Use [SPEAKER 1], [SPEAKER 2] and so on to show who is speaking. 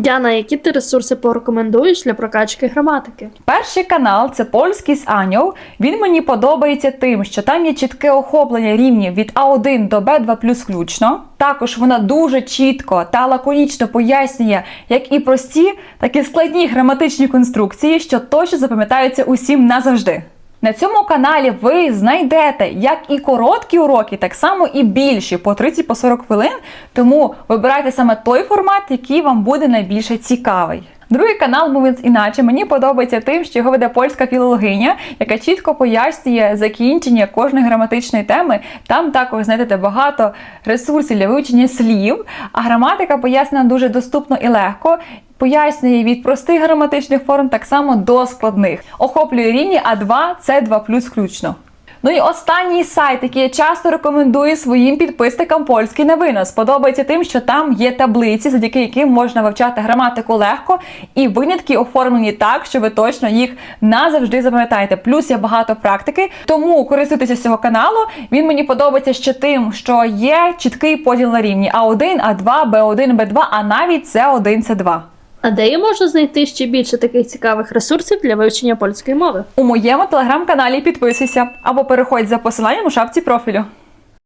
[SPEAKER 1] Діана, які ти ресурси порекомендуєш для прокачки граматики?
[SPEAKER 2] Перший канал це польський з Аньов. Він мені подобається тим, що там є чітке охоплення рівнів від А1 до Б2 плюс включно. Також вона дуже чітко та лаконічно пояснює як і прості, так і складні граматичні конструкції, що точно запам'ятаються усім назавжди. На цьому каналі ви знайдете як і короткі уроки, так само і більші по 30-40 хвилин. Тому вибирайте саме той формат, який вам буде найбільше цікавий. Другий канал Movins іначе мені подобається тим, що його веде польська філологиня, яка чітко пояснює закінчення кожної граматичної теми. Там також знайдете багато ресурсів для вивчення слів, а граматика пояснена дуже доступно і легко. Пояснює від простих граматичних форм так само до складних. Охоплює рівні А2, С2 включно. Ну і останній сайт, який я часто рекомендую своїм підписникам польський на винос. Подобається тим, що там є таблиці, завдяки яким можна вивчати граматику легко, і винятки оформлені так, що ви точно їх назавжди запам'ятаєте. Плюс є багато практики, тому користуйтеся цього каналу. Він мені подобається ще тим, що є чіткий поділ на рівні А1, А2, Б1, Б2, а навіть С1, С2.
[SPEAKER 1] А де я можу знайти ще більше таких цікавих ресурсів для вивчення польської мови?
[SPEAKER 2] У моєму телеграм-каналі підписуйся або переходь за посиланням у шапці профілю.